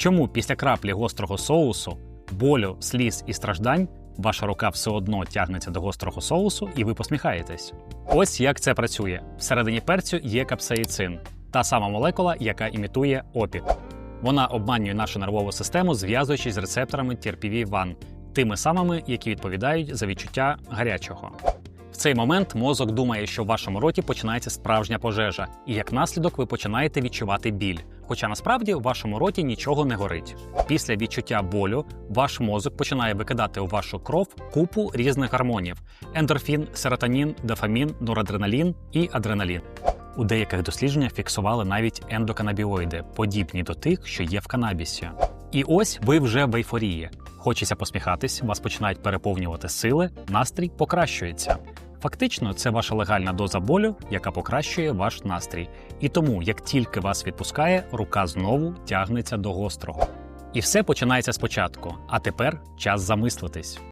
Чому після краплі гострого соусу, болю, сліз і страждань ваша рука все одно тягнеться до гострого соусу і ви посміхаєтесь? Ось як це працює. Всередині перцю є капсаїцин, та сама молекула, яка імітує опік. Вона обманює нашу нервову систему, зв'язуючись з рецепторами TRPV1, тими самими, які відповідають за відчуття гарячого. Цей момент мозок думає, що в вашому роті починається справжня пожежа, і як наслідок ви починаєте відчувати біль. Хоча насправді в вашому роті нічого не горить. Після відчуття болю ваш мозок починає викидати у вашу кров купу різних гормонів: ендорфін, серотонін, дофамін, норадреналін і адреналін. У деяких дослідженнях фіксували навіть ендоканабіоїди, подібні до тих, що є в канабісі. І ось ви вже в ейфорії. Хочеться посміхатись, вас починають переповнювати сили, настрій покращується. Фактично, це ваша легальна доза болю, яка покращує ваш настрій. І тому, як тільки вас відпускає, рука знову тягнеться до гострого. І все починається спочатку. А тепер час замислитись.